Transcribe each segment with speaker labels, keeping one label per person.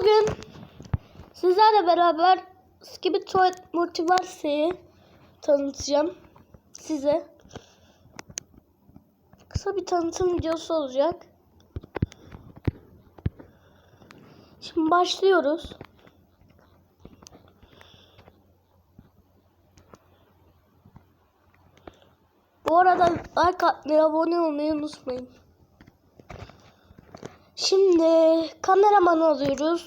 Speaker 1: Bugün sizlerle beraber Skibidi Toilet Multiverse'yi tanıtacağım size. Kısa bir tanıtım videosu olacak. Şimdi başlıyoruz. Bu arada like atmayı, abone olmayı unutmayın. Şimdi kameraman alıyoruz.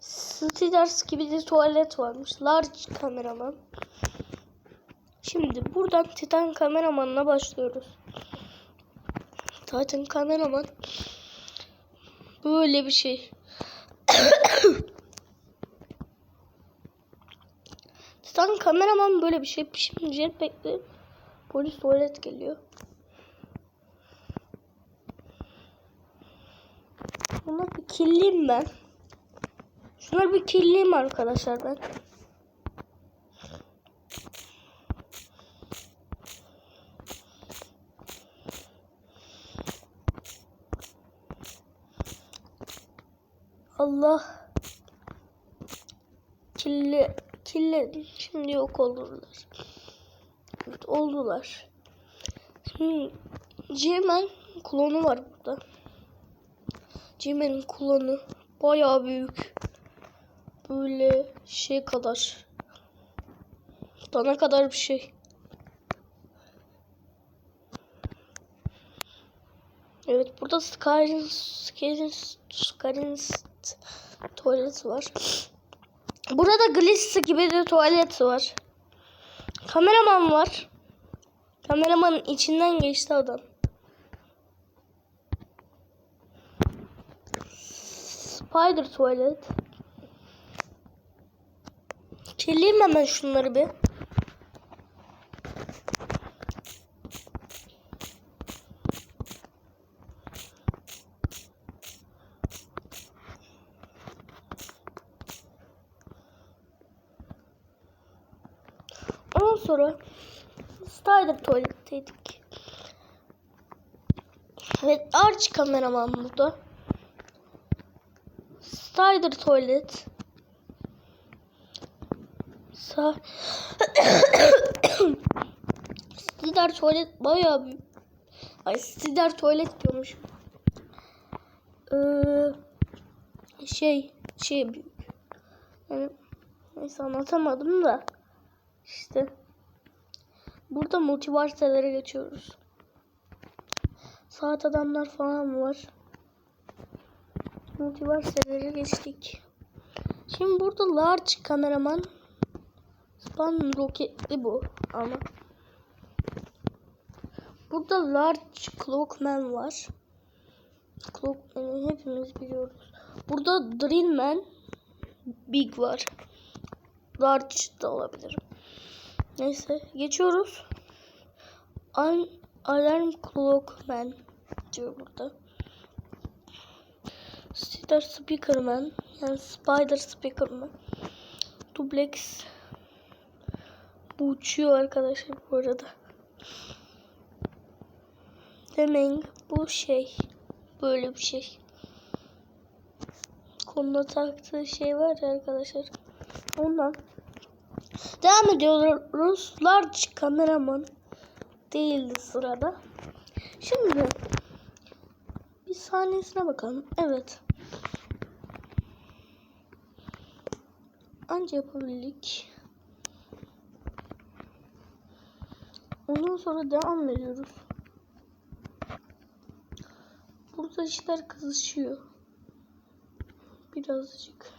Speaker 1: Steelers gibi bir tuvalet varmış. Large kameraman. Şimdi buradan Titan kameramanla başlıyoruz. Titan kameraman böyle bir şey. Titan kameraman böyle bir şey. Şimdi jetpack'li polis tuvalet geliyor. Bunu bir killeyim ben. Şunları bir killeyim arkadaşlar ben. Allah. Kille, killedim. Şimdi yok olurlar. Evet oldular. Şimdi Cemen klonu var burada. Cimen'in kullanı bayağı büyük. Böyle şey kadar. Dana kadar bir şey. Evet burada Skyrim Skyrim Skyrim tuvalet var. Burada Gliss gibi de tuvalet var. Kameraman var. Kameramanın içinden geçti adam. Spider tuvalet. Çeleyim hemen şunları bir. Ondan sonra Spider tuvaletteydik. Evet Arch kameraman burada. Spider tuvalet. Sa Spider tuvalet bayağı. Ay Spider tuvalet diyormuş. Ee, şey şey. Yani neyse anlatamadım da işte burada multiverselere geçiyoruz. Saat adamlar falan var multiverselere geçtik. Şimdi burada large kameraman span roketli bu ama burada large clockman var. Clockman'ı hepimiz biliyoruz. Burada drillman big var. Large da olabilir. Neyse geçiyoruz. An alarm clockman diyor burada. Spider Speakerman yani Spider Speakerman Duplex bu uçuyor arkadaşlar bu arada. Demeyin bu şey böyle bir şey. Koluna taktığı şey var ya arkadaşlar. Ondan devam ediyoruz. Large kameraman değildi sırada. Şimdi bir sahnesine bakalım. Evet. Anca yapabildik. Ondan sonra devam ediyoruz. Burada işler kızışıyor. Birazcık.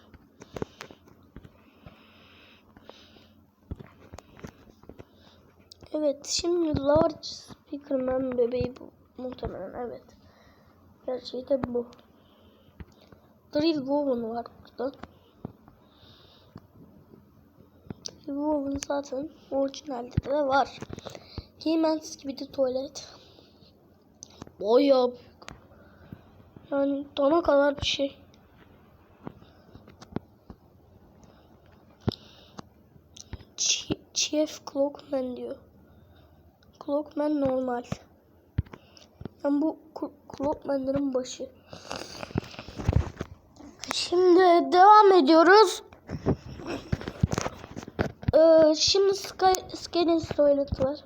Speaker 1: Evet şimdi large speakerman bebeği bu. Muhtemelen evet. Gerçeği de bu. Drill Woven var burada. Drill Woven zaten orijinalde de var. He-Man's gibi de tuvalet. Bayağı büyük. Yani dana kadar bir şey. Ch Chief Clockman diyor. Clockman normal. Yani bu Clockman'ların başı. Şimdi devam ediyoruz. Ee, şimdi Sky, tuvaleti var.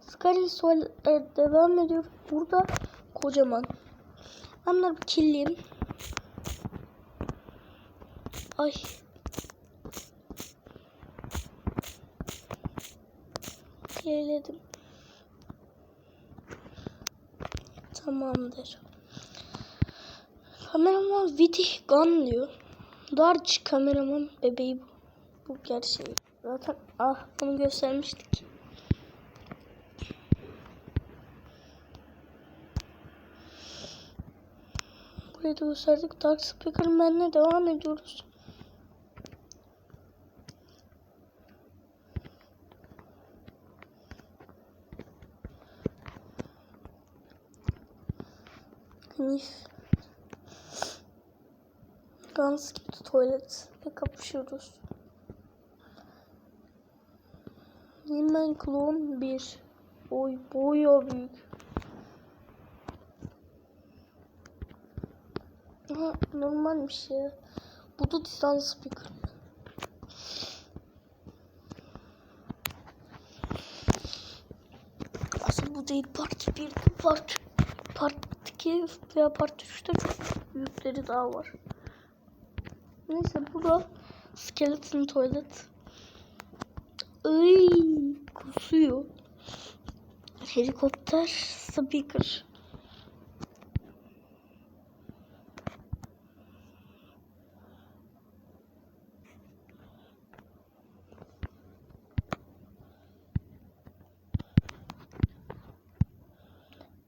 Speaker 1: Skyrim tuvaletleri devam ediyor. Burada kocaman. Ben bunları bir kirleyeyim. Ay. Kirledim. Tamamdır. Kameraman Viti Gun diyor. Darç kameraman bebeği bu. Bu gerçeği. Zaten ah bunu göstermiştik. Burayı da gösterdik. Dark Speaker Man'le devam ediyoruz. Nif. Guns gitti tuvalet ve kapışıyoruz. Hemen klon 1. Oy boya büyük. Aha, normalmiş ya. Bu da distance speaker. Aslında bu değil part 1 part part 2 veya part 3'te çok büyükleri daha var. Neyse bu da skeleton tuvalet. Ay kusuyor. Helikopter speaker.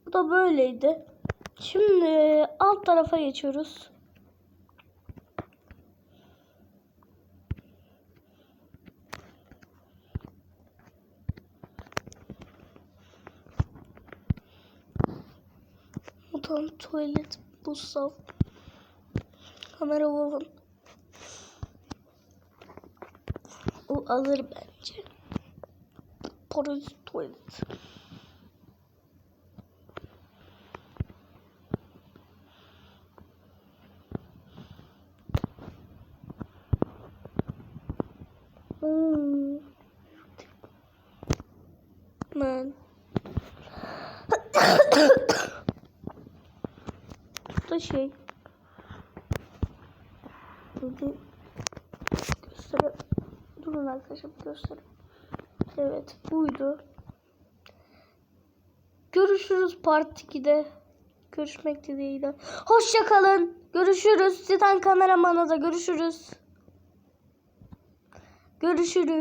Speaker 1: Bu da böyleydi. Şimdi alt tarafa geçiyoruz. Odan tuvalet, buzdolabı, kamera oven. O alır bence. Parazit tuvalet. Hmm. Man. Bu da şey. Şimdi göstereyim. Durun arkadaşlar göstereyim. Evet buydu. Görüşürüz part 2'de. Görüşmek dileğiyle. Hoşça kalın. Görüşürüz. Titan kameramana da görüşürüz. Görüşürüz.